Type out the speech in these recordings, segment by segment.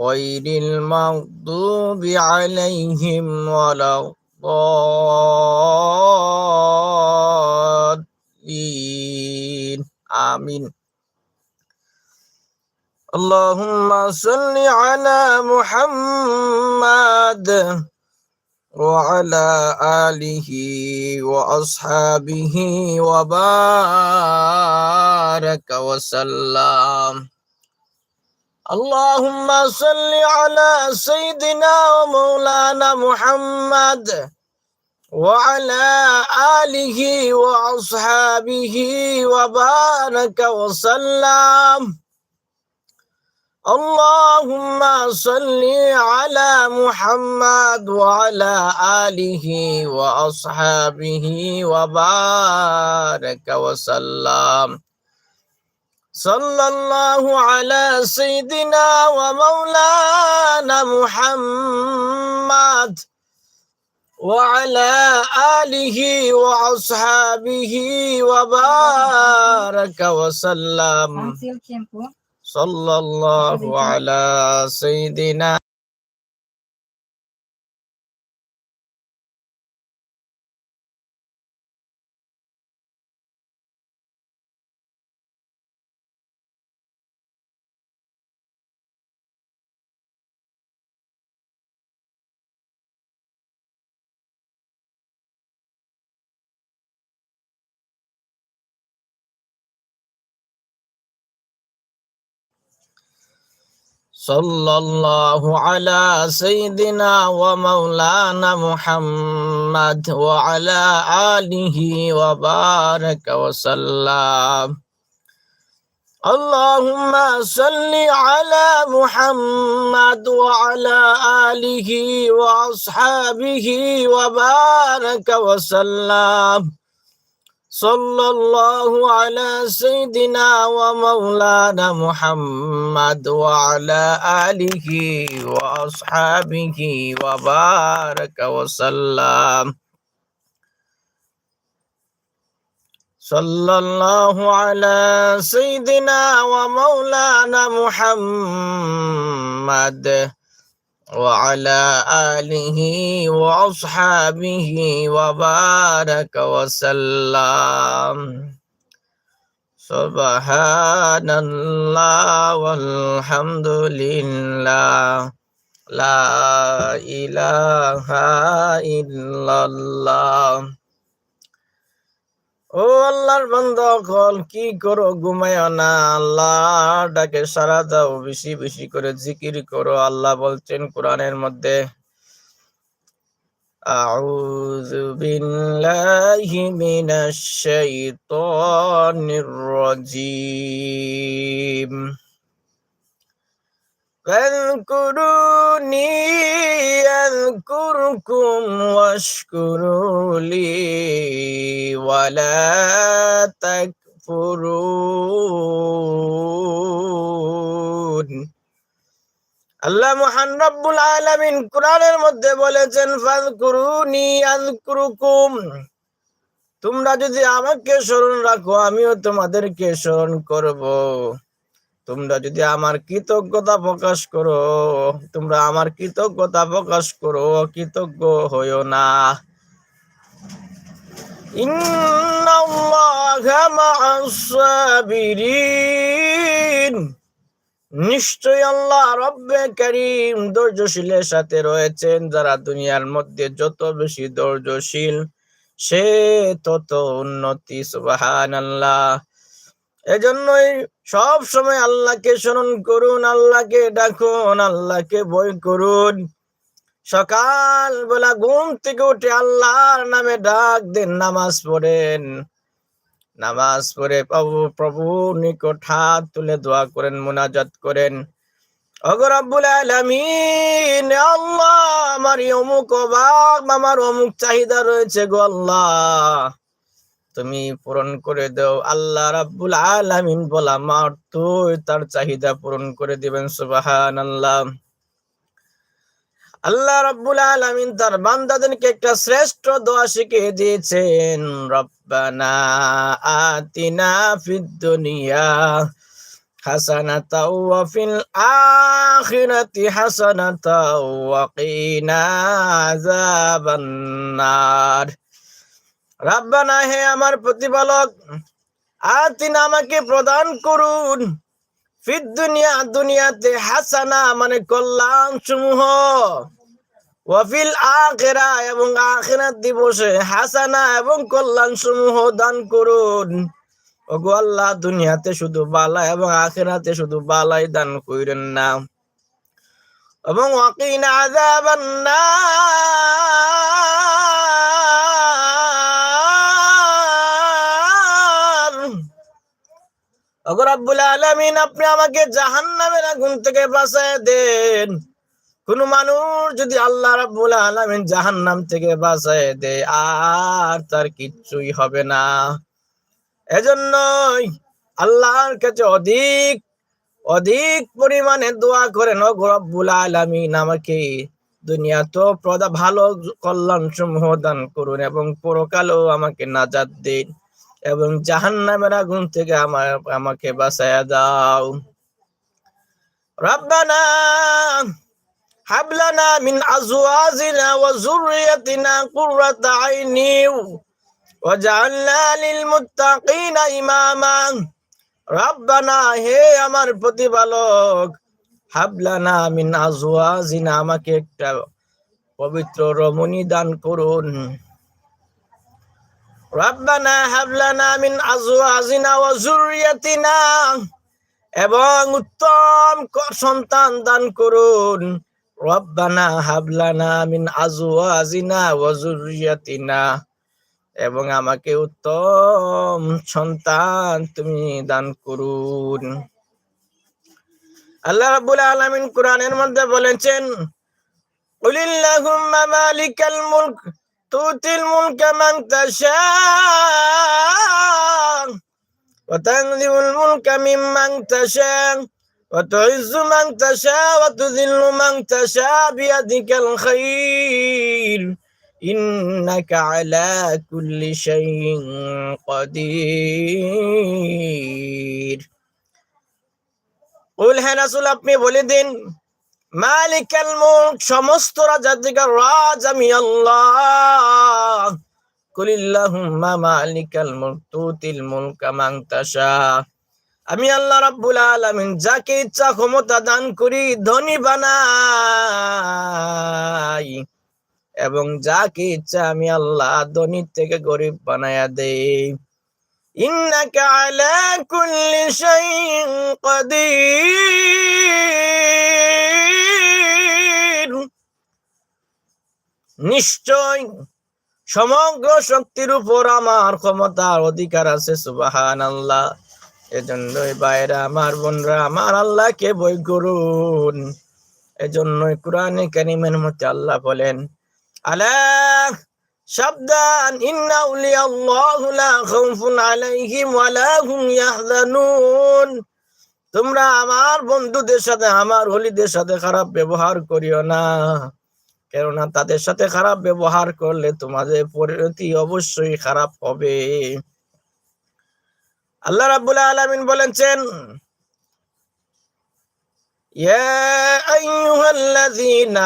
غير المغضوب عليهم ولا الضالين. آمين. اللهم صل على محمد وعلى آله وأصحابه وبارك وسلم. اللهم صل على سيدنا ومولانا محمد وعلى آله وأصحابه وبارك وسلم. اللهم صل على محمد وعلى آله وأصحابه وبارك وسلم. صلى الله على سيدنا ومولانا محمد وعلى آله وأصحابه وبارك وسلم. صلى الله على سيدنا صلى الله على سيدنا ومولانا محمد وعلى آله وبارك وسلم. اللهم صل على محمد وعلى آله وأصحابه وبارك وسلم. صلى الله على سيدنا ومولانا محمد وعلى آله وأصحابه وبارك وسلم. صلى الله على سيدنا ومولانا محمد. وعلى آله وأصحابه وبارك وسلم. سبحان الله والحمد لله لا إله إلا الله. ও আল্লাহর বান্দা কল কি করো ঘুমায় না আল্লাহ ডাকে সারা দাও বেশি বেশি করে জিকির করো আল্লাহ বলছেন কোরআনের মধ্যে أعوذ بالله من الشيطان الرجيم فاذكروني أذكركم واشكروا لي ولا تكفرون আল্লাহ মহান রব্বুল আলামিন কোরআনের মধ্যে বলেছেন ফাযকুরুনি আযকুরুকুম তোমরা যদি আমাকে স্মরণ রাখো আমিও তোমাদেরকে স্মরণ করব তোমরা যদি আমার কৃতজ্ঞতা প্রকাশ করো, তোমরা আমার কৃতজ্ঞতা প্রকাশ করো, কৃতজ্ঞ হইও না। নিশ্চয় আল্লাহ রব্বে করিম ধৈর্যশীলের সাথে রয়েছেন, যারা দুনিয়ার মধ্যে যত বেশি ধৈর্যশীল, সে তত উন্নতি সুবাহান আল্লাহ এজন্যই সব সময় আল্লাহকে স্মরণ করুন, আল্লাহকে ডাকুন, আল্লাহকে বই করুন। সকাল বেলা ঘুম থেকে উঠে আল্লাহর নামে ডাক দেন, নামাজ পড়েন। নামাজ পড়ে প্রভু প্রভু নিকট হাত তুলে দোয়া করেন, মোনাজাত করেন। অগরাবুল আলামিন আল্লাহ, আমার অমুক অবাক, আমার অমুক চাহিদা রয়েছে গো আল্লাহ। তুমি পূরণ করে দাও। আল্লাহ রাব্বুল আলামিন বলা মার তুই তার চাহিদা পূরণ করে দিবেন সুবাহান আল্লাহ আল্লাহ রাব্বুল আলামিন তার বান্দাদেরকে একটা শ্রেষ্ঠ দোয়া শিখিয়ে দিয়েছেন, রব্বানা আতিনা ফিদ দুনিয়া হাসানাতাও ওয়া ফিল আখিরাতি হাসানাতাও ওয়া কিনা আযাবান নার। রাব্বানা, হে আমার প্রতিপালক আতিনা আমাকে প্রদান করুন। ফিদ দুনিয়া, দুনিয়াতে হাসানা মানে কল্যাণ সমূহ ওয়াফিল আখেরা, এবং আখেরাত দিবসে হাসানা এবং কল্যাণ সমূহ দান করুন। ওগো আল্লাহ, দুনিয়াতে শুধু বালা এবং আখেরাতে শুধু বালাই দান কইরেন না। এবং ওয়াকিনা আযাবান নার। ওগো রব্বুল আলামিন, আপনি আমাকে জাহান্নামের আগুন থেকে বাঁচায় দেন। কোন মানুষ যদি আল্লাহ রাব্বুল আলামিন জাহান্নাম থেকে বাঁচায় দেয়, আর তার কিচ্ছুই হবে না। এজন্যই আল্লাহর কাছে অধিক অধিক পরিমাণে দোয়া করেন রব্বুল আলামিন, আমাকে দুনিয়া তো প্রদা ভালো কল্যাণ সমূহ দান করুন এবং পরকালেও আমাকে নাজাত দিন। এবং জাহান্নামের আগুন থেকে আমার আমাকে বাঁচায়া দাও রব্বানা هب لنا من أزواجنا وذريتنا قرة عين وجعلنا للمتقين إماما রব্বানা হে আমার প্রতিপালক হাবলানা মিন আজওয়াজিনা আমাকে একটা পবিত্র রমণী দান করুন রব্বানা হাবলানা মিন আজওয়াজিনা ওয়া যুররিয়াতিনা। এবং উত্তম সন্তান দান করুন। রব্বানা হাবলানা মিন আজওয়াজিনা ওয়া যুররিয়াতিনা। এবং আমাকে উত্তম সন্তান তুমি দান করুন। আল্লাহ রাব্বুল আলামিন কোরআনের মধ্যে বলেছেন কুলিল্লাহুম্মা মালিকাল মুলক। তুতিল মুলকা মান তাশা وتنزع الملك ممن تشاء وتعز من تشاء وتذل من تشاء بيدك الخير إنك على كل شيء قدير قل হে রাসূল আপনি বলে দিন মালিকাল মুলক, সমস্ত রাজাধিকার রাজ আমি আল্লাহ। কুলিল্লাহুম্মা মালিকাল মুলক, তুতিল মুলকা মান তাশা। আমি আল্লাহ রাব্বুল আলামিন যাকে ইচ্ছা, ক্ষমতা দান করি, ধনী বানাই। এবং যাকে ইচ্ছা, আমি আল্লাহ ধনী থেকে গরিব বানায়া দেই। ইন্নাকা আলা নিশ্চয় সমগ্র শক্তির উপর আমার ক্ষমতার অধিকার আছে সুবাহান আল্লাহ এজন্যই বাইরা আমার বোনরা আমার আল্লাহকে বই করুন। এজন্যই কোরআনে কারিমের মধ্যে আল্লাহ বলেন, আলা সাবধান, ইন্না তোমরা আমার বন্ধুদের সাথে, আমার হলিদের সাথে খারাপ ব্যবহার করিও না। কেননা তাদের সাথে খারাপ ব্যবহার করলে তোমাদের পরিণতি অবশ্যই খারাপ হবে। আল্লাহ রাব্বুল আলামিন বলেছেন يا أيها الذين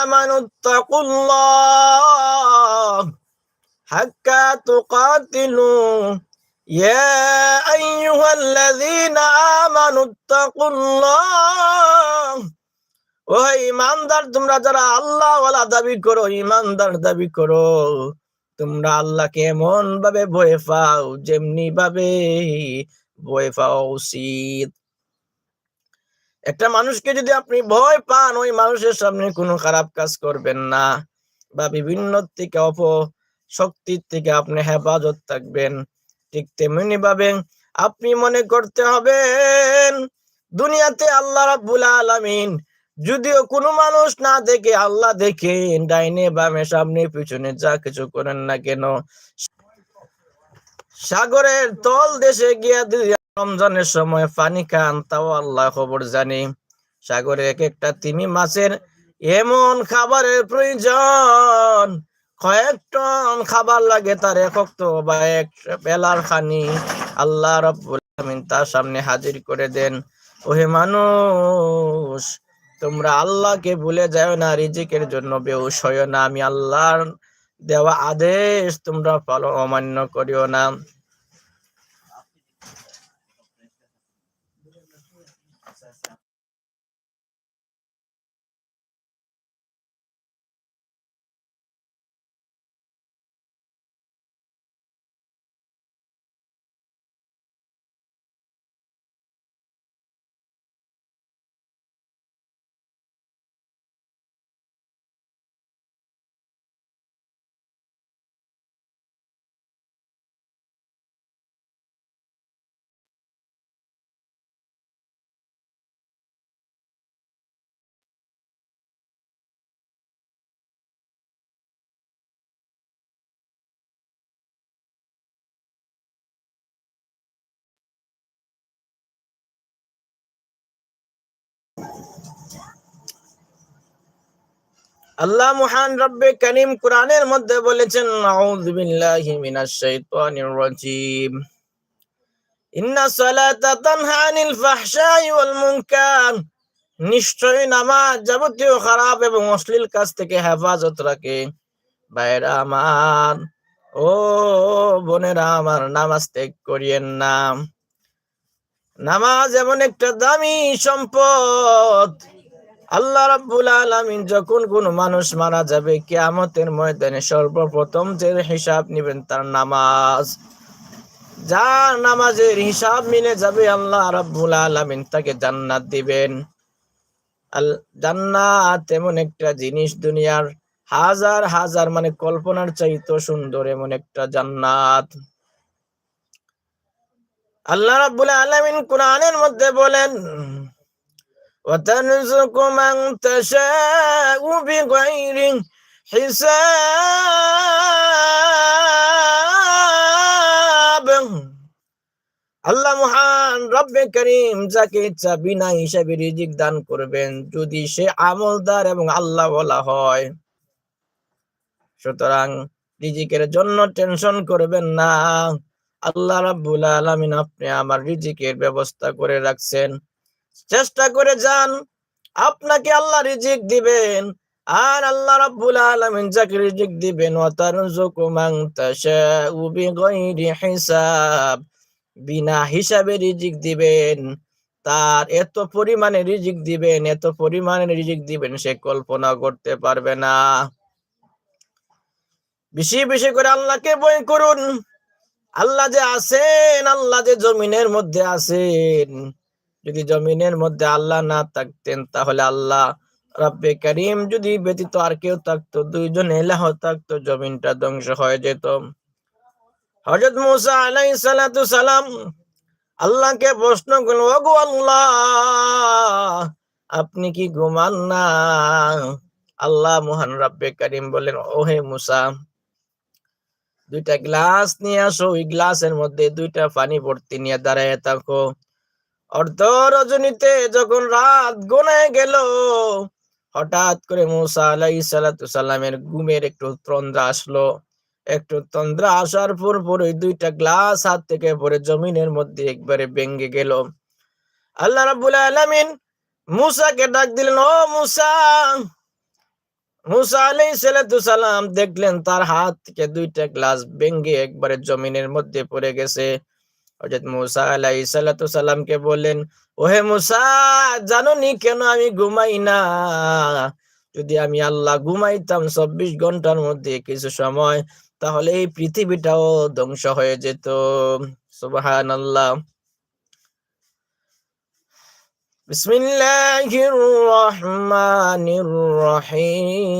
آمنوا اتقوا الله حق تقاتلوا يا أيها الذين آمنوا اتقوا الله ও ইমানদার তোমরা যারা আল্লাহ ওয়ালা দাবি করো ইমানদার দাবি করো তোমরা আল্লাহকে এমন ভাবে ভয় পাও যেমনি ভাবে ভয় পাওয়া উচিত একটা মানুষকে যদি আপনি ভয় পান, ওই মানুষের সামনে কোনো খারাপ কাজ করবেন না বা বিভিন্ন থেকে অপ শক্তির থেকে আপনি হেফাজত থাকবেন। ঠিক তেমনি ভাবে আপনি মনে করতে হবেন দুনিয়াতে আল্লাহ রাব্বুল আলামিন যদিও কোনো মানুষ না দেখে, আল্লাহ দেখে ডাইনে বামে সামনে পিছনে যা কিছু করেন না কেন। সাগরের তল দেশে গিয়া রমজানের সময় পানি খান, তাও আল্লাহ খবর জানি। সাগরে এক একটা তিমি মাছের এমন খাবারের প্রয়োজন। কয়েক টন খাবার লাগে তার একক বা এক বেলার খানি। আল্লাহ রব্বুল তার সামনে হাজির করে দেন। ওহে মানুষ, তোমরা আল্লাহকে ভুলে যাও না, রিজিকের জন্য বেউস হয় না। আমি আল্লাহর দেওয়া আদেশ তোমরা পালন অমান্য করিও না। আল্লাহ মহান রব্বে করিম কোরআনের মধ্যে বলেছেন, আউযু বিল্লাহি মিনাশ শাইতানির রাজিম। ইন্না সালাতা তানহা আনিল ফাহশাই ওয়াল মুনকার। নিশ্চয় নামাজ যাবতীয় খারাপ এবং অশ্লীল কাজ থেকে হেফাজত রাখে। ভাইরা আমার, ও বোনেরা আমার, নামাজ ত্যাগ করিয়েন না। নামাজ এমন একটা দামি সম্পদ। আল্লাহ রাব্বুল আলামিন যখন কোন মানুষ মারা যাবে, কিয়ামতের ময়দানে সর্বপ্রথম যে হিসাব নেবেন তার নামাজ। যার নামাজের হিসাব মিলে যাবে আল্লাহ রাব্বুল আলামিন, তাকে জান্নাত দিবেন। জান্নাত এমন একটা জিনিস দুনিয়ার হাজার হাজার মানে কল্পনার চাইতো সুন্দর এমন একটা জান্নাত। আল্লাহ রাব্বুল আলামিন কোরআনের মধ্যে বলেন وترزق من تشاء بغير حساب আল্লাহ মহান রব্বে করিম যাকে ইচ্ছা বিনা হিসাবে রিজিক দান করবেন যদি সে আমলদার এবং আল্লাহ বলা হয় সুতরাং রিজিকের জন্য টেনশন করবেন না আল্লাহ রাব্বুল আলামিন আপনি আমার রিজিকের ব্যবস্থা করে রাখছেন। চেষ্টা করে যান, আপনাকে আল্লাহ রিজিক দিবেন, আর আল্লাহ রাব্বুল আলামিন যাকে রিজিক দিবেন হিসাব, বিনা হিসাবে রিজিক দিবেন। তার এত পরিমাণে রিজিক দিবেন, এত পরিমাণে রিজিক দিবেন, সে কল্পনা করতে পারবে না। বেশি বেশি করে আল্লাহকে বই করুন। আল্লাহ যে আছেন, আল্লাহ যে জমিনের মধ্যে আছেন। যদি জমিনের মধ্যে আল্লাহ না থাকতেন, তাহলে আল্লাহ রব্বে করিম যদি ব্যতীত আর কেউ থাকতো, দুইজন এলাহ থাকতো, জমিনটা ধ্বংস হয়ে যেত। হজরত মুসা আলাই সালাতু সালাম আল্লাহকে প্রশ্ন করলেন, ওগো আল্লাহ, আপনি কি ঘুমান না? আল্লাহ মহান রব্বে করিম বলেন ওহে মুসা দুইটা গ্লাস নিয়ে আসো, ওই গ্লাসের মধ্যে দুইটা পানি ভর্তি নিয়ে দাঁড়ায় থাকো। অর্ধ রজনীতে যখন রাত গোনায় গেল, হঠাৎ করে মুসা আলাই সালামের ঘুমের একটু তন্দ্রা আসলো। একটু তন্দ্রা আসার পর পর দুইটা গ্লাস হাত থেকে পরে জমিনের মধ্যে একবারে ভেঙ্গে গেল। আল্লাহ রাবুল আলামিন মুসাকে ডাক দিলেন, ও মুসা মুসা আলাই সালাম দেখলেন তার হাত থেকে দুইটা গ্লাস ভেঙ্গে একবারে জমিনের মধ্যে পড়ে গেছে। হজরত মুসা আলাই সালামকে বললেন, ওহে মুসা জানো নি কেন আমি ঘুমাই না? যদি আমি আল্লাহ ঘুমাইতাম চব্বিশ ঘণ্টার মধ্যে কিছু সময়, তাহলে এই পৃথিবীটাও ধ্বংস হয়ে যেত। সুবাহান আল্লাহ بسم الله الرحمن الرحيم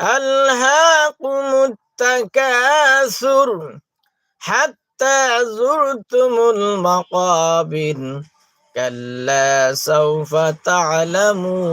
ألهاكم التكاثر حتى زرتم المقابر كلا سوف تعلمون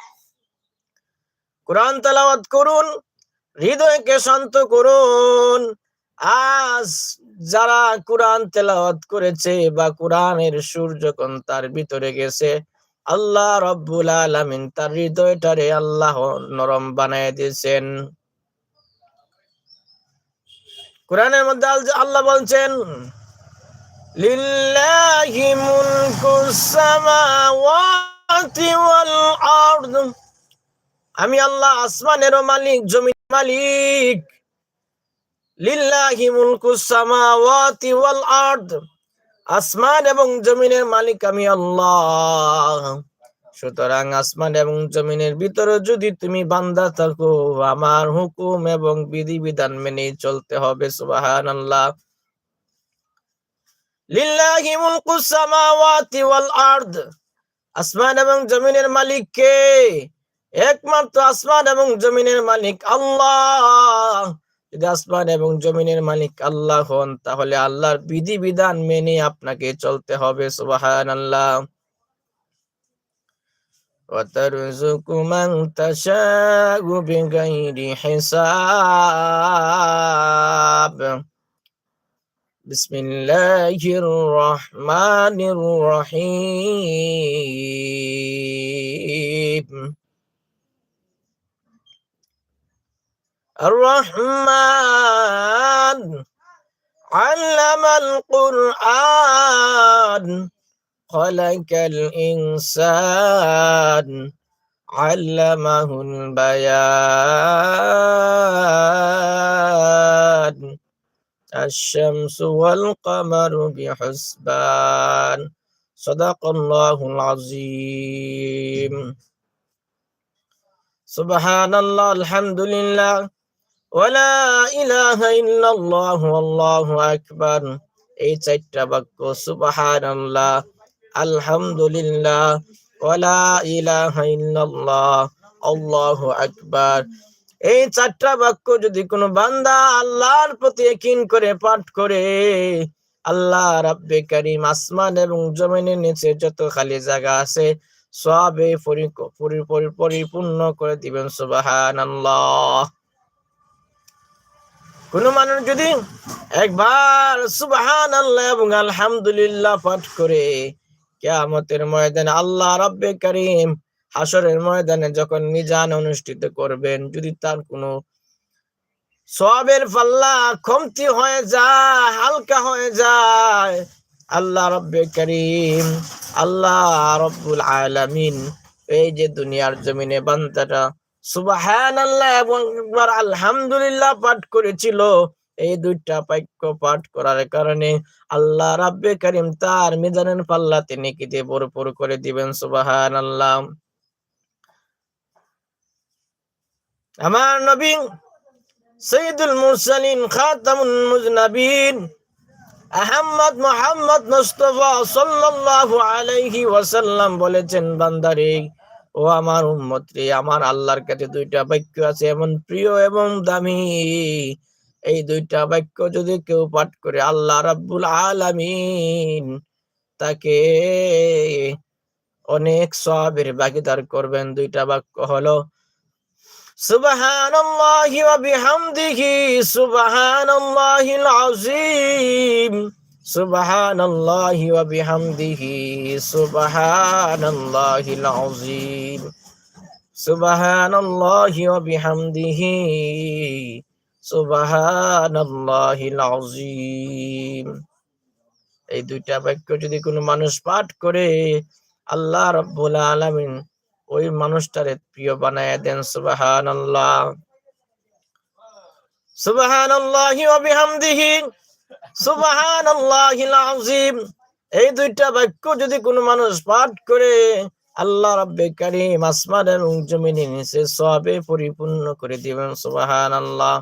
কোরআন তেলাওয়াত করুন, হৃদয়কে শান্ত করুন। আজ যারা কোরআন তেলাওয়াত করেছে বা কোরআনের সুর যখন তার ভিতরে গেছে, আল্লাহ রব্বুল আলামিন তার হৃদয়টারে আল্লাহ নরম বানায় দিয়েছেন। কোরআনের মধ্যে আল- আল্লাহ বলছেন, লিল্লাহি মুলকুস সামাওয়াতি ওয়াল আরদ। আমি আল্লাহ আসমানেরও মালিক জমির মালিক। লিল্লাহি সামাওয়াতি ওয়াল আসমান এবং জমিনের মালিক আমি আল্লাহ। সুতরাং আসমান এবং জমিনের ভিতরে যদি তুমি বান্দা থাকো, আমার হুকুম এবং বিধিবিধান মেনে চলতে হবে সুবাহান আল্লাহ লিল্লাহি মুলকুস সামাওয়াতি ওয়াল আরদ। আসমান এবং জমিনের মালিক কে? একমাত্র আসমান এবং জমিনের মালিক আল্লাহ যদি আসমান এবং জমিনের মালিক আল্লাহ হন তাহলে আল্লাহর বিধিবিধান মেনে আপনাকে চলতে হবে সুবাহান আল্লাহ وترزق من تشاء بغير حساب بسم الله الرحمن الرحيم الرحمن. علم القرآن. خلق الإنسان. علمه البيان. الشمس والقمر بحسبان. صدق الله العظيم. سبحان الله الحمد لله. ওয়ালা ইলাহা ইল্লাল্লাহু, আল্লাহু এই চারটা বাক্য, সুবহানাল্লাহ, আলহামদুলিল্লাহ, ওয়ালা ইলাহা ইল্লাল্লাহ, আল্লাহু আকবার। এই চারটা বাক্য যদি কোনো বান্দা আল্লাহর প্রতি একিন করে পাঠ করে, আল্লাহ রাব্বে করিম আসমান এবং জমিনের নিচে যত খালি জায়গা আছে, সবে পরিপূর্ণ করে দিবেন সুবাহ আল্লাহ কোন মানুষ যদি একবার সুবহান আল্লাহ এবং আলহামদুলিল্লাহ পাঠ করে, কেয়ামতের ময়দানে আল্লাহ রাব্বে করিম হাসরের ময়দানে যখন মিজান অনুষ্ঠিত করবেন, যদি তার কোনো সবের পাল্লা কমতি হয়ে যায়, হালকা হয়ে যায়, আল্লাহ রব্বে করিম, আল্লাহ রব্বুল আলামিন এই যে দুনিয়ার জমিনে বান্দাটা এবং আলহামদুলিল্লাহ পাঠ করেছিল। এই দুইটা বাক্য পাঠ করার কারণে আল্লাহ রাব্বে করিম তার মিজানের পাল্লা তিনি ভরপুর করে দিবেন? সুবাহান আল্লাহ আমার নবী সৈয়দুল মুরসালিন খাতামুল মুজনাবিন আহমদ মোহাম্মদ মুস্তফা সাল্লাল্লাহু আলাইহি ওয়াসাল্লাম বলেছেন, বান্দারে ও আমার উম্মত রে আমার আল্লাহর কাছে দুইটা বাক্য আছে, এমন প্রিয় এবং দামি। এই দুইটা বাক্য যদি কেউ পাঠ করে, আল্লাহ রাব্বুল আলামিন তাকে অনেক সবের ভাগিদার করবেন। দুইটা বাক্য হলো, সুবহানাল্লাহি ওয়া সুবহানাল্লাহি ওয়া বিহামদিহি, সুবহানাল্লাহিল আযীম, সুবহানাল্লাহি ওয়া বিহামদিহি, সুবহানাল্লাহিল আযীম। এই দুইটা বাক্য যদি কোনো মানুষ পাঠ করে, আল্লাহ রব্বুল আলামিন ওই মানুষটারে প্রিয় বানায় দেন, সুবহানাল্লাহ। সুবহানাল্লাহি ওয়া বিহামদিহি সুবহানাল্লাহিল আযীম। এই দুইটা বাক্য যদি কোনো মানুষ পাঠ করে, আল্লাহ রাব্বে কারীম আসমান এবং জমিনের নিচে সবে পরিপূর্ণ করে দিবেন, সুবহানাল্লাহ।